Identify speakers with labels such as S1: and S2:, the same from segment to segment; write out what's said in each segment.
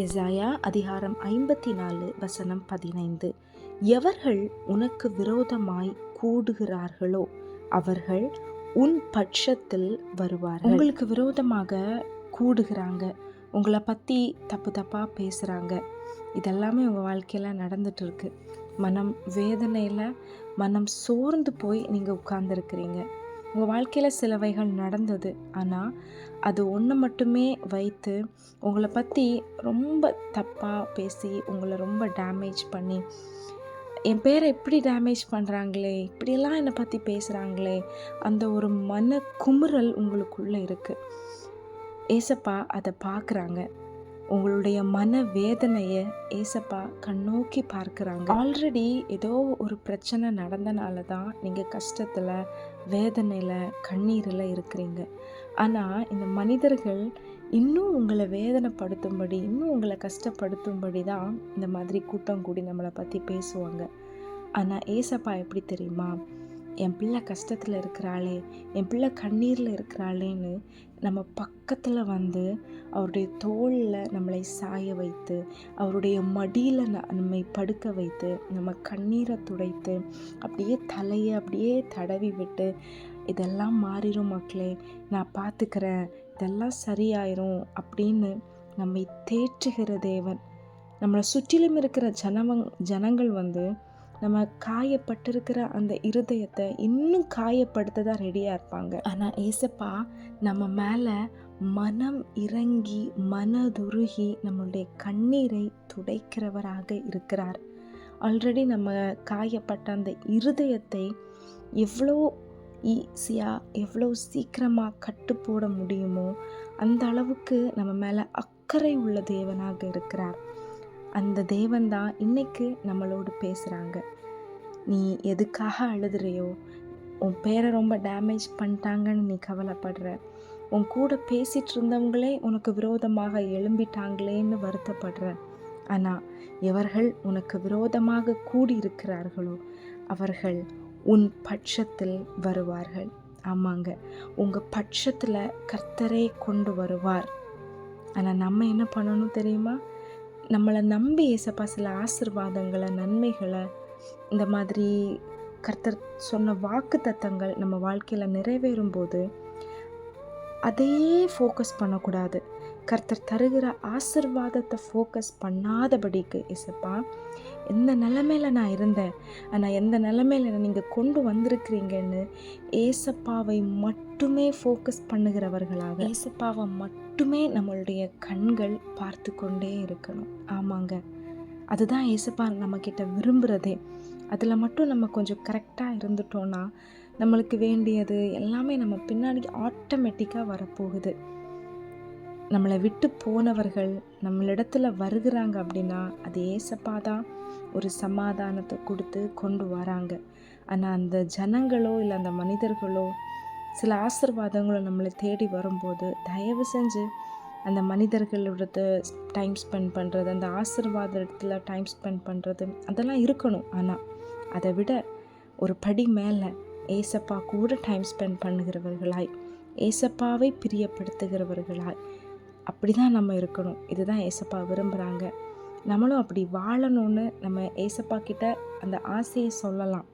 S1: எசாயா அதிகாரம் ஐம்பத்தி நாலு வசனம் பதினைந்து. எவர்கள் உனக்கு விரோதமாய் கூடுகிறார்களோ அவர்கள் உன் பட்சத்தில் வருவார்கள். உங்களுக்கு விரோதமாக கூடுகிறாங்க. உங்களை பற்றி தப்பு தப்பாக பேசுகிறாங்க இதெல்லாமே உங்கள் வாழ்க்கையில் நடந்துட்டு இருக்கு மனம் வேதனையில் மனம் சோர்ந்து போய் நீங்கள் உட்கார்ந்துருக்கிறீங்க. உங்கள் வாழ்க்கையில் சிலவைகள் நடந்தது. ஆனால் அது ஒன்று மட்டுமே வைத்து உங்களை பற்றி ரொம்ப தப்பாக பேசி உங்களை ரொம்ப டேமேஜ் பண்ணி என் பேரை இப்படி டேமேஜ் பண்ணுறாங்களே இப்படியெல்லாம் என்னை பற்றி பேசுகிறாங்களே அந்த ஒரு மன குமுறல் உங்களுக்குள்ளே இருக்குது ஏசப்பா அதை பார்க்குறாங்க உங்களுடைய மன வேதனையை ஏசப்பா கண்ணோக்கி பார்க்குறாங்க. ஆல்ரெடி ஏதோ ஒரு பிரச்சனை நடந்தனால தான் நீங்கள் கஷ்டத்தில் வேதனையில் கண்ணீரில் இருக்கிறீங்க. ஆனால் இந்த மனிதர்கள் இன்னும் உங்களை வேதனைப்படுத்தும்படி இன்னும் உங்களை கஷ்டப்படுத்தும்படி தான் இந்த மாதிரி கூட்டம் கூடி நம்மளை பற்றி பேசுவாங்க. ஆனால் ஏசப்பா எப்படி தெரியுமா? என் பிள்ளை கஷ்டத்தில் இருக்கிறாளே என் பிள்ளை கண்ணீரில் இருக்கிறாளேன்னு நம்ம பக்கத்தில் வந்து அவருடைய தோளில் நம்மளை சாய வைத்து அவருடைய மடியில் ந- நம்மை படுக்க வைத்து நம்ம கண்ணீரை துடைத்து அப்படியே தலையை அப்படியே தடவி விட்டு இதெல்லாம் மாறிடும் மக்களே நான் பார்த்துக்கிறேன். இதெல்லாம் சரியாயிரும் அப்படின்னு நம்மை தேற்றுகிற தேவன். நம்மளை சுற்றிலும் இருக்கிற ஜனவங் ஜனங்கள் வந்து நம்ம காயப்பட்டிருக்கிற அந்த இருதயத்தை இன்னும் காயப்படுத்த தான் ரெடியாக இருப்பாங்க. ஆனால் ஏசப்பா நம்ம மேலே மனம் இறங்கி மனதுருகி நம்மளுடைய கண்ணீரை துடைக்கிறவராக இருக்கிறார். ஆல்ரெடி நம்ம காயப்பட்ட அந்த இருதயத்தை எவ்வளோ ஈஸியாக எவ்வளோ சீக்கிரமாக கட்டு போட முடியுமோ அந்த அளவுக்கு நம்ம மேலே அக்கறை உள்ள தேவனாக இருக்கிறார். அந்த தேவன் தான் இன்னைக்கு நம்மளோடு பேசுகிறாங்க நீ எதுக்காக அழுதுறையோ உன் பேரை ரொம்ப டேமேஜ் பண்ணிட்டாங்கன்னு நீ கவலைப்படுற. உன் கூட பேசிகிட்டு இருந்தவங்களே உனக்கு விரோதமாக எழும்பிட்டாங்களேன்னு வருத்தப்படுறேன். ஆனால் எவர்கள் உனக்கு விரோதமாக கூடியிருக்கிறார்களோ அவர்கள் உன் பட்சத்தில் வருவார்கள். ஆமாங்க உங்கள் பட்சத்தில் கர்த்தரே கொண்டு வருவார். ஆனால் நம்ம என்ன பண்ணணும் தெரியுமா? நம்மளை நம்பி ஏசப்பா சில ஆசிர்வாதங்களை நன்மைகளை இந்த மாதிரி கர்த்தர் சொன்ன வாக்கு தத்தங்கள் நம்ம வாழ்க்கையில் நிறைவேறும் போது அதையே ஃபோக்கஸ் பண்ணக்கூடாது. கர்த்தர் தருகிற ஆசிர்வாதத்தை ஃபோக்கஸ் பண்ணாதபடிக்கு இசப்பா எந்த நிலமையில நான் இருந்தேன்? ஆனால் எந்த நிலமையில நீங்கள் கொண்டு வந்திருக்கிறீங்கன்னு ஏசப்பாவை மட்டுமே ஃபோக்கஸ் பண்ணுகிறவர்களாக ஏசப்பாவை மட்டுமே நம்மளுடைய கண்கள் பார்த்து கொண்டே இருக்கணும். ஆமாங்க. அதுதான் ஏசப்பா நம்மக்கிட்ட விரும்புகிறதே அதில் மட்டும் நம்ம கொஞ்சம் கரெக்டாக இருந்துட்டோன்னா நம்மளுக்கு வேண்டியது எல்லாமே நம்ம பின்னாடி ஆட்டோமேட்டிக்காக வரப்போகுது. நம்மளை விட்டு போனவர்கள் நம்மளிடத்துல வருகிறாங்க அப்படின்னா அது ஏசப்பா தான் ஒரு சமாதானத்தை கொடுத்து கொண்டு வராங்க. ஆனால் அந்த ஜனங்களோ இல்லை அந்த மனிதர்களோ சில ஆசிர்வாதங்களோ நம்மளை தேடி வரும்போது தயவு செஞ்சு அந்த மனிதர்களோட டைம் ஸ்பெண்ட் பண்ணுறது அந்த ஆசிர்வாத இடத்துல டைம் ஸ்பெண்ட் பண்ணுறது அதெல்லாம் இருக்கணும். ஆனால் அதை விட ஒரு படி மேலே ஏசப்பா கூட டைம் ஸ்பெண்ட் பண்ணுகிறவர்களாய். ஏசப்பாவை பிரியப்படுத்துகிறவர்களாய். அப்படி தான் நம்ம இருக்கணும். இதுதான் ஏசப்பா விரும்புகிறாங்க நம்மளும் அப்படி வாழணும்னு நம்ம ஏசப்பா கிட்ட அந்த ஆசையை சொல்லலாம்.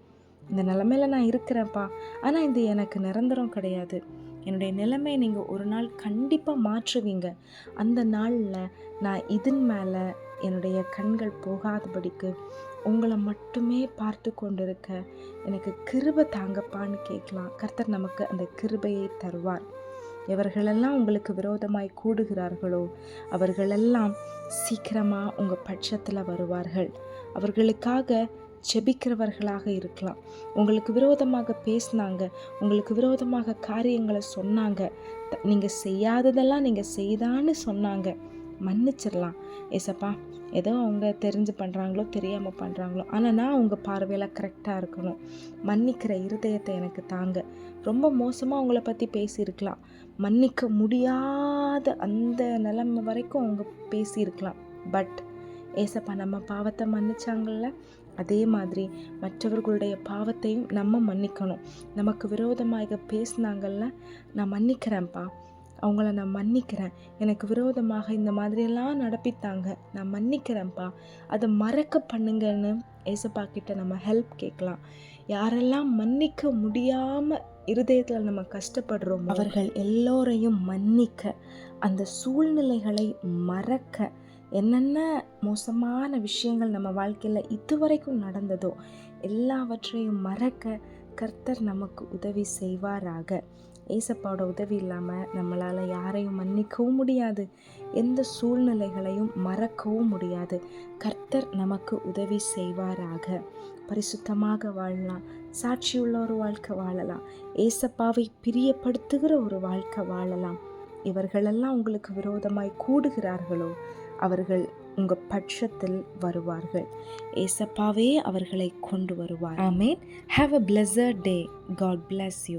S1: இந்த நிலமையில நான் இருக்கிறேன்ப்பா. ஆனால் இது எனக்கு நிரந்தரம் கிடையாது. என்னுடைய நிலைமையை நீங்கள் ஒரு நாள் கண்டிப்பாக மாற்றுவீங்க. அந்த நாளில் நான் இதன் மேலே என்னுடைய கண்கள் போகாதபடிக்கு உங்களை மட்டுமே பார்த்து கொண்டிருக்க எனக்கு கிருபை தாங்கப்பான்னு கேட்கலாம். கர்த்தர் நமக்கு அந்த கிருபையை தருவார். எவர்களெல்லாம் உங்களுக்கு விரோதமாய் கூடுகிறார்களோ அவர்களெல்லாம் சீக்கிரமாக உங்கள் பட்சத்தில் வருவார்கள். அவர்களுக்காக ஜெபிக்கிறவர்களாக இருக்கலாம். உங்களுக்கு விரோதமாக பேசினாங்க உங்களுக்கு விரோதமாக காரியங்களை சொன்னாங்க நீங்கள் செய்யாததெல்லாம் நீங்கள் செய்தான்னு சொன்னாங்க. மன்னிச்சிடலாம். ஏசப்பா ஏதோ அவங்க தெரிஞ்சு பண்ணுறாங்களோ தெரியாமல் பண்ணுறாங்களோ ஆனால் நான் அவங்க பார்வையில் கரெக்டாக இருக்கணும். மன்னிக்கிற இருதயத்தை எனக்கு தாங்க. ரொம்ப மோசமாக அவங்கள பற்றி பேசியிருக்கலாம். மன்னிக்க முடியாத அந்த நிலைமை வரைக்கும் அவங்க பேசியிருக்கலாம். பட் ஏசப்பா நம்ம பாவத்தை மன்னிச்சாங்கல்ல? அதே மாதிரி மற்றவர்களுடைய பாவத்தையும் நம்ம மன்னிக்கணும். நமக்கு விரோதமாக பேசினாங்கள்ல நான் மன்னிக்கிறேன்ப்பா. அவங்கள நான் மன்னிக்கிறேன். எனக்கு விரோதமாக இந்த மாதிரியெல்லாம் நடப்பித்தாங்க. நான் மன்னிக்கிறேன்ப்பா. அதை மறக்க பண்ணுங்கன்னு ஏசப்பா கிட்ட நம்ம ஹெல்ப் கேட்கலாம். யாரெல்லாம் மன்னிக்க முடியாமல் இருதயத்தில் நம்ம கஷ்டப்படுறோம் அவர்கள் எல்லோரையும் மன்னிக்க அந்த சூழ்நிலைகளை மறக்க என்னென்ன மோசமான விஷயங்கள் நம்ம வாழ்க்கையில் இதுவரைக்கும் நடந்ததோ எல்லாவற்றையும் மறக்க கர்த்தர் நமக்கு உதவி செய்வாராக. ஏசப்பாவோட உதவி இல்லாமல் நம்மளால் யாரையும் மன்னிக்கவும் முடியாது. எந்த சூழ்நிலைகளையும் மறக்கவும் முடியாது. கர்த்தர் நமக்கு உதவி செய்வாராக. பரிசுத்தமாக வாழலாம். சாட்சியுள்ள ஒரு வாழ்க்கை வாழலாம். ஏசப்பாவை பிரியப்படுத்துகிற ஒரு வாழ்க்கை வாழலாம். இவர்களெல்லாம் உங்களுக்கு விரோதமாய் கூடுகிறார்களோ? அவர்கள் உங்கள் பட்சத்தில் வருவார்கள். ஏசப்பாவே அவர்களை கொண்டு வருவார். ஆமேன். Have a pleasure day God bless you